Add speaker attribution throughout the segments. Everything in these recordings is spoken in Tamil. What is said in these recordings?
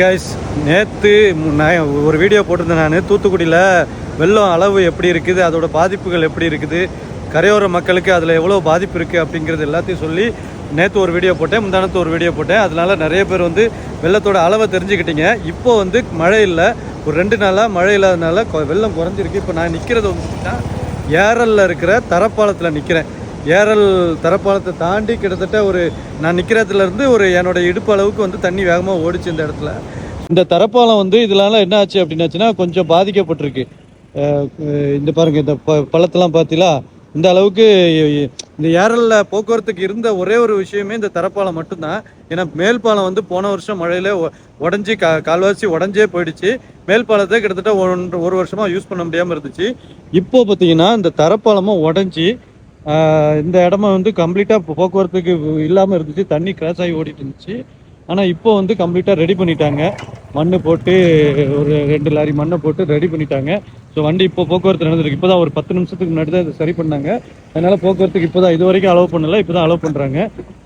Speaker 1: கைஸ் நேற்று நான் ஒரு வீடியோ போட்டிருந்தேன் நான். தூத்துக்குடியில் வெள்ளம் அளவு எப்படி இருக்குது அதோட பாதிப்புகள் எப்படி இருக்குது கரையோர மக்களுக்கு அதில் எவ்வளோ பாதிப்பு இருக்குது அப்படிங்கிறது எல்லாத்தையும் சொல்லி நேற்று ஒரு வீடியோ போட்டேன் முந்தானத்து ஒரு வீடியோ போட்டேன். அதனால் நிறைய பேர் வந்து வெள்ளத்தோட அளவை தெரிஞ்சுக்கிட்டீங்க. இப்போ வந்து மழை இல்லை ஒரு ரெண்டு நாளாக மழை இல்லாதனால வெள்ளம் குறைஞ்சிருக்கு. இப்போ நான் நிற்கிறது வந்து ஏரலில் இருக்கிற தரப்பாலத்தில் நிற்கிறேன் ஏரல் தரப்பாலத்தை தாண்டி கிட்டத்தட்ட ஒரு நான் நிற்கிறதுலேருந்து ஒரு என்னோட இடுப்பு அளவுக்கு வந்து தண்ணி வேகமாக ஓடிச்சு இந்த இடத்துல. இந்த தரப்பாலம் வந்து இதனால என்ன ஆச்சு அப்படின்னாச்சுன்னா கொஞ்சம் பாதிக்கப்பட்டிருக்கு. இந்த பாருங்கள் இந்த ப பள்ளத்தெல்லாம் பார்த்தீங்களா இந்த அளவுக்கு இந்த ஏரலில் போக்குவரத்துக்கு இருந்த ஒரே ஒரு விஷயமே இந்த தரப்பாலம் மட்டும்தான். ஏன்னா மேல் பாலம் வந்து போன வருஷம் மழையில் உடஞ்சி உடைஞ்சு கா கால்வாசி உடஞ்சே போயிடுச்சு. மேல் பாலத்தை கிட்டத்தட்ட ஒன்று ஒரு வருஷமாக யூஸ் பண்ண முடியாமல் இருந்துச்சு. இப்போ பார்த்தீங்கன்னா இந்த தரப்பாலமும் உடஞ்சி இந்த இடமா வந்து கம்ப்ளீட்டாக போக்குவரத்துக்கு இல்லாமல் இருந்துச்சு. தண்ணி கிராஸ் ஆகி ஓடிட்டு இருந்துச்சு. ஆனால் இப்போ வந்து கம்ப்ளீட்டாக ரெடி பண்ணிட்டாங்க. மண் போட்டு ஒரு ரெண்டு லாரி மண்ணை போட்டு ரெடி பண்ணிட்டாங்க. ஸோ வண்டி இப்போ போக்குவரத்து நடந்திருக்கு. இப்போ தான் ஒரு பத்து நிமிஷத்துக்கு முன்னாடி தான் இதை சரி பண்ணாங்க. அதனால் போக்குவரத்துக்கு இப்போ தான் இது வரைக்கும் அலோவ் பண்ணலை இப்போ தான் அலோவ் பண்ணுறாங்க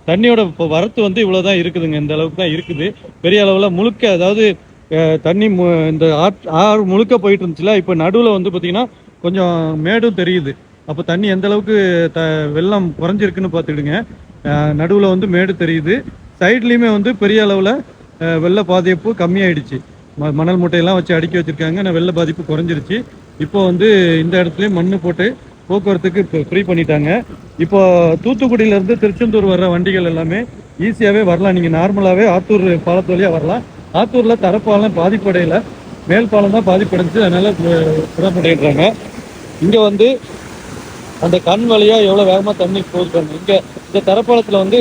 Speaker 1: தண்ணியோட இப்போ வரத்து வந்து இவ்வளோ தான் இருக்குதுங்க. இந்த அளவுக்கு தான் இருக்குது. பெரிய அளவில் முழுக்க அதாவது தண்ணி மு- இந்த ஆற்- ஆறு முழுக்க போயிட்டு இருந்துச்சுல. இப்போ நடுவில் வந்து பார்த்திங்கன்னா கொஞ்சம் மேடும் தெரியுது. அப்போ தண்ணி எந்த அளவுக்கு த வெள்ளம் குறைஞ்சிருக்குன்னு பார்த்துடுங்க நடுவில் வந்து மேடு தெரியுது. சைட்லேயுமே வந்து பெரிய அளவில் வெள்ள பாதிப்பு கம்மியாயிடுச்சு. ம மணல் மூட்டையெல்லாம் வச்சு அடுக்கி வச்சுருக்காங்க. ஆனால் வெள்ள பாதிப்பு குறைஞ்சிருச்சு. இப்போ வந்து இந்த இடத்துலையும் மண்ணு போட்டு போக்குவரத்துக்கு இப்போ ஃப்ரீ பண்ணிட்டாங்க. இப்போ தூத்துக்குடியிலேருந்து திருச்செந்தூர் வர்ற வண்டிகள் எல்லாமே ஈஸியாகவே வரலாம். நீங்கள் நார்மலாகவே ஆத்தூர் பாலத்து வழியாக வரலாம். ஆத்தூரில் தரப்பாலம் பாதிப்படையில். மேல் பாலம் தான் பாதிப்படைஞ்சு அதனால் புறப்படைகிறாங்க இங்கே வந்து அந்த கண் வழியா எவ்வளவு வேகமா தண்ணி போகுது பாருங்க. இங்க இந்த தரப்பாலத்தில் வந்து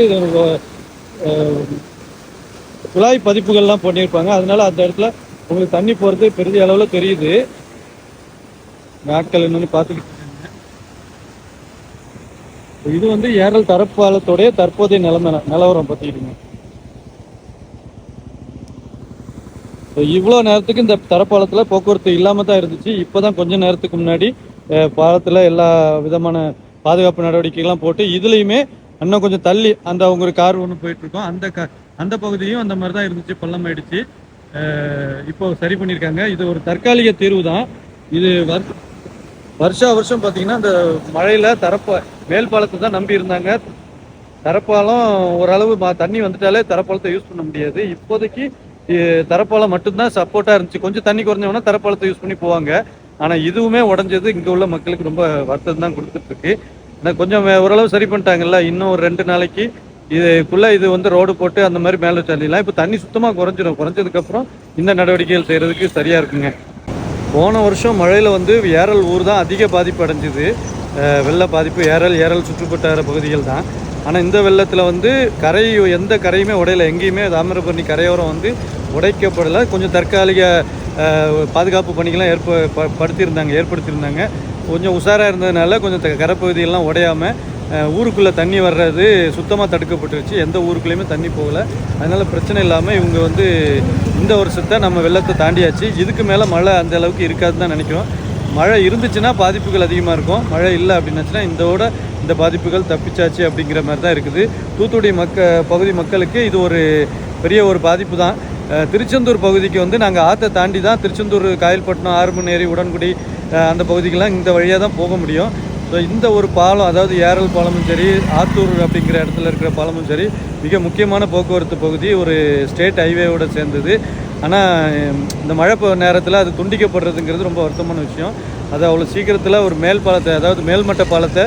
Speaker 1: குழாய் பதிப்புகள்லாம் பண்ணியிருப்பாங்க. அதனால அந்த இடத்துல உங்களுக்கு தண்ணி போறது பெரிய அளவுல தெரியுது. நாட்கள் என்னன்னு பார்த்துக்கிட்டு இது வந்து ஏரல் தரப்பாலத்துடைய தற்போதைய நிலைமை நிலவரம் பத்திக்கிட்டுங்க இவ்வளோ நேரத்துக்கு இந்த தரப்பாலத்துல போக்குவரத்து இல்லாம தான் இருந்துச்சு. இப்போதான் கொஞ்ச நேரத்துக்கு முன்னாடி பாலத்தில் எல்லா விதமான பாதுகாப்பு நடவடிக்கைகள்லாம் போட்டு இதுலேயுமே இன்னும் கொஞ்சம் தள்ளி அந்த அவங்க ஒரு கார் ஒன்று போயிட்டுருக்கோம். அந்த க அந்த பகுதியும் அந்த மாதிரி தான் இருந்துச்சு பள்ளம் ஆயிடுச்சு இப்போ சரி பண்ணியிருக்காங்க. இது ஒரு தற்காலிக தீர்வு தான் இது வருஷ வருஷா வருஷம் பார்த்தீங்கன்னா இந்த மழையில் தரப்ப மேல் பாலத்தை தான் நம்பி இருந்தாங்க. தரப்பாலம் ஓரளவு ம- தண்ணி வந்துட்டாலே தரப்பாலத்தை யூஸ் பண்ண முடியாது. இப்போதைக்கு தரப்பாலம் மட்டும்தான் சப்போர்ட்டாக இருந்துச்சு. கொஞ்சம் தண்ணி குறைஞ்சவொன்னா தரப்பாலத்தை யூஸ் பண்ணி போவாங்க. ஆனால் இதுவுமே உடஞ்சது இங்கே உள்ள மக்களுக்கு ரொம்ப வருத்தம் தான் கொடுத்துட்ருக்கு ஆனால் கொஞ்சம் ஓரளவு சரி பண்ணிட்டாங்கல்ல இன்னும் ஒரு ரெண்டு நாளைக்கு இதுக்குள்ளே இது வந்து ரோடு போட்டு அந்த மாதிரி மேலே தள்ளிடலாம். இப்போ தண்ணி சுத்தமாக குறைஞ்சிடும் குறைஞ்சதுக்கப்புறம் இந்த நடவடிக்கைகள் செய்கிறதுக்கு சரியாக இருக்குங்க. போன வருஷம் மழையில் வந்து ஏரல் ஊர் தான் அதிக பாதிப்பு அடைஞ்சிது. வெள்ள பாதிப்பு ஏரல் ஏரல் சுற்றுப்பட்டார பகுதிகள் தான். ஆனால் இந்த வெள்ளத்தில் வந்து கரை எந்த கரையுமே உடையலை. எங்கேயுமே தாமிரபரணி கரையோரம் வந்து உடைக்கப்படலை. கொஞ்சம் தற்காலிக பாதுகாப்பு பணிகள்லாம் ஏற்ப ப- படுத்தியிருந்தாங்க ஏற்படுத்தியிருந்தாங்க கொஞ்சம் உஷாராக இருந்ததுனால கொஞ்சம் த- உடையாமல் ஊருக்குள்ளே தண்ணி வர்றது சுத்தமாக தடுக்கப்பட்டுருச்சு. எந்த ஊருக்குள்ளேயுமே தண்ணி போகலை. அதனால் பிரச்சனை இல்லாமல் இவங்க வந்து இந்த வருஷத்தை நம்ம வெள்ளத்தை தாண்டியாச்சு. இதுக்கு மேலே மழை அந்த அளவுக்கு இருக்காதுன்னு தான் நினைக்கிறோம். மழை இருந்துச்சுன்னா பாதிப்புகள் அதிகமாக இருக்கும். மழை இல்லை அப்படின்னாச்சுன்னா இதோட இந்த பாதிப்புகள் தப்பிச்சாச்சு அப்படிங்கிற மாதிரி தான் இருக்குது. தூத்துக்குடி மக்க பகுதி மக்களுக்கு இது ஒரு பெரிய ஒரு பாதிப்பு தான். திருச்செந்தூர் பகுதிக்கு வந்து நாங்கள் ஆற்றை தாண்டி தான் திருச்செந்தூர் காயல்பட்டினம் ஆறுமணேரி உடன்குடி அந்த பகுதிக்கெல்லாம் இந்த வழியாக தான் போக முடியும். ஸோ இந்த ஒரு பாலம் அதாவது ஏரல் பாலமும் சரி ஆத்தூர் அப்படிங்கிற இடத்துல இருக்கிற பாலமும் சரி மிக முக்கியமான போக்குவரத்து பகுதி ஒரு ஸ்டேட் ஹைவேவோடு சேர்ந்தது. ஆனால் இந்த மழை நேரத்தில் அது துண்டிக்கப்படுறதுங்கிறது ரொம்ப வருத்தமான விஷயம். அது அவ்வளோ சீக்கிரத்தில் ஒரு மேல் பாலத்தை அதாவது மேல்மட்ட பாலத்தை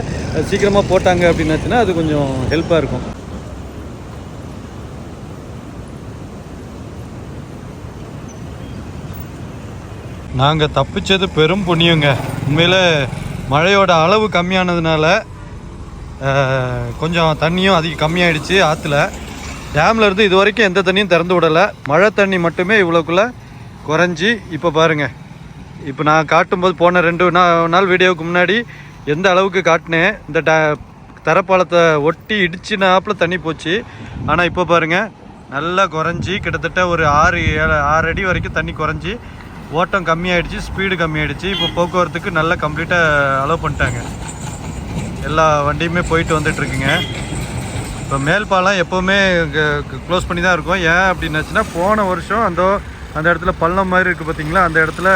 Speaker 1: சீக்கிரமாக போட்டாங்க அப்படின்னாச்சுன்னா அது கொஞ்சம் ஹெல்ப்பாக இருக்கும். நாங்கள் தப்பிச்சது பெரும் புண்ணியங்க. உண்மையில் மழையோட அளவு கம்மியானதுனால கொஞ்சம் தண்ணியும் அதிகம் கம்மியாயிடுச்சு ஆற்றுல டேம்லேருந்து இது வரைக்கும் எந்த தண்ணியும் திறந்து விடலை. மழை தண்ணி மட்டுமே இவ்வளோக்குள்ளே குறைஞ்சி இப்போ பாருங்க. இப்போ நான் காட்டும்போது போன ரெண்டு நாள் வீடியோவுக்கு முன்னாடி எந்த அளவுக்கு காட்டினேன் இந்த ட தரப்பாலத்தை ஒட்டி இடிச்சுனாப்பில் தண்ணி போச்சு. ஆனால் இப்போ பாருங்க நல்லா குறைஞ்சி கிட்டத்தட்ட ஒரு ஆறு ஏழு ஆறு அடி வரைக்கும் தண்ணி குறைஞ்சி ஓட்டம் கம்மியாயிடுச்சு ஸ்பீடு கம்மியாயிடுச்சு. இப்போ போக்குவரத்துக்கு நல்லா கம்ப்ளீட்டாக அலோவ் பண்ணிட்டாங்க. எல்லா வண்டியுமே போயிட்டு வந்துட்டுருக்குங்க இப்போ மேல் பாலம் எப்போவுமே க்ளோஸ் பண்ணி தான் இருக்கும். ஏன் அப்படின்னாச்சுன்னா போன வருஷம் அந்த அந்த இடத்துல பள்ளம் மாதிரி இருக்குது பார்த்திங்களா? அந்த இடத்துல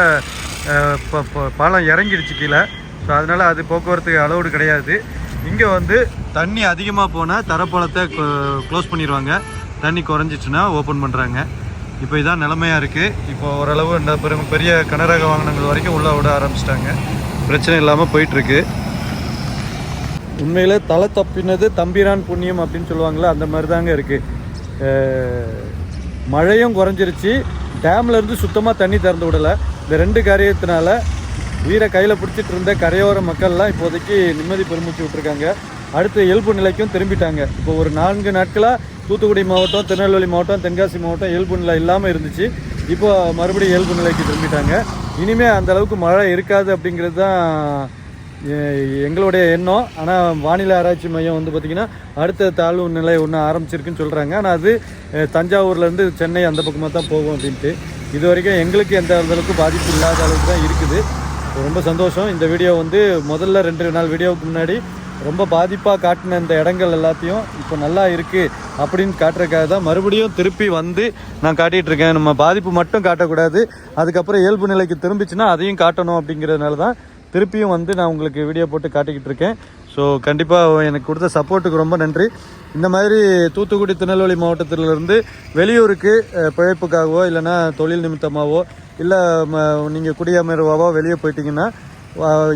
Speaker 1: ப- ப- பாலம் இறங்கிடுச்சு கீழே. ஸோ அதனால் அது போக்குவரத்துக்கு அளவுடு கிடையாது. இங்கே வந்து தண்ணி அதிகமாக போனால் தரப்பாலத்தை க்ளோஸ் பண்ணிடுவாங்க தண்ணி குறைஞ்சிச்சுன்னா ஓப்பன் பண்ணுறாங்க இப்போ இதான் நிலமையாக இருக்குது இப்போ ஓரளவு இந்த பெரும் பெரிய கனரக வாகனங்கள் வரைக்கும் உள்ளே விட ஆரம்பிச்சிட்டாங்க. பிரச்சனை இல்லாமல் போயிட்டுருக்கு உண்மையில் தலை தப்பினது தம்பிரான் புண்ணியம் அப்படின்னு சொல்லுவாங்களே அந்த மாதிரி தாங்க இருக்குது மழையும் குறைஞ்சிருச்சு. டேம்லேருந்து சுத்தமாக தண்ணி திறந்து விடலை. இந்த ரெண்டு காரியத்தினால உயிரை கையில் பிடிச்சிட்டு இருந்த கரையோர மக்கள்லாம் இப்போதைக்கு நிம்மதி பெருமிச்சு விட்ருக்காங்க அடுத்த இயல்பு நிலைக்கும் திரும்பிட்டாங்க. இப்போ ஒரு நான்கு நாட்களாக தூத்துக்குடி மாவட்டம் திருநெல்வேலி மாவட்டம் தென்காசி மாவட்டம் இயல்பு நிலை இல்லாமல் இருந்துச்சு. இப்போ மறுபடியும் இயல்பு நிலைக்கு திரும்பிட்டாங்க. இனிமே அந்த அளவுக்கு மழை இருக்காது அப்படிங்கிறது தான் எங்களுடைய எண்ணம். ஆனால் வானிலை ஆராய்ச்சி மையம் வந்து பார்த்திங்கன்னா அடுத்த தாழ்வு நிலை ஒன்று ஆரம்பிச்சிருக்குன்னு சொல்கிறாங்க ஆனால் அது தஞ்சாவூர்லேருந்து சென்னை அந்த பக்கமாக தான் போகும் அப்படின்ட்டு. இது வரைக்கும் எங்களுக்கு எந்த அளவுக்கு பாதிப்பு இல்லாத அளவுக்கு தான் இருக்குது. ரொம்ப சந்தோஷம். இந்த வீடியோ வந்து முதல்ல ரெண்டு நாள் வீடியோவுக்கு முன்னாடி ரொம்ப பாதிப்பாக காட்டின இந்த இடங்கள் எல்லாத்தையும் இப்போ நல்லா இருக்குது அப்படின்னு காட்டுறதுக்காக தான் மறுபடியும் திருப்பி வந்து நான் காட்டிகிட்டு இருக்கேன். நம்ம பாதிப்பு மட்டும் காட்டக்கூடாது. அதுக்கப்புறம் இயல்பு நிலைக்கு திரும்பிச்சுன்னா அதையும் காட்டணும் அப்படிங்கிறதுனால தான் திருப்பியும் வந்து நான் உங்களுக்கு வீடியோ போட்டு காட்டிக்கிட்டு இருக்கேன். ஸோ கண்டிப்பாக எனக்கு கொடுத்த சப்போர்ட்டுக்கு ரொம்ப நன்றி. இந்த மாதிரி தூத்துக்குடி திருநெல்வேலி மாவட்டத்திலிருந்து வெளியூருக்கு பிழைப்புக்காகவோ இல்லைன்னா தொழில் நிமித்தமாகவோ இல்லை நீங்கள் குடியமர்வாவோ வெளியே போயிட்டீங்கன்னா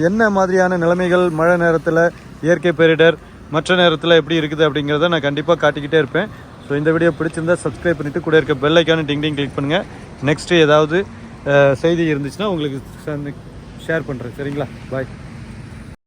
Speaker 1: என்ன மாதிரியான நிலைமைகள்? மழை நேரத்தில் இயற்கை பேரிடர் மற்ற நேரத்தில் எப்படி இருக்குது அப்படிங்கிறத நான் கண்டிப்பாக காட்டிக்கிட்டே இருப்பேன். ஸோ இந்த வீடியோ பிடிச்சிருந்தா சப்ஸ்கிரைப் பண்ணிவிட்டு கூட இருக்க பெல் ஐக்கான டிங் டிங் கிளிக் பண்ணுங்கள் நெக்ஸ்ட்டு ஏதாவது செய்தி இருந்துச்சுன்னா உங்களுக்கு ஷேர் பண்ணுறேன் சரிங்களா? பாய்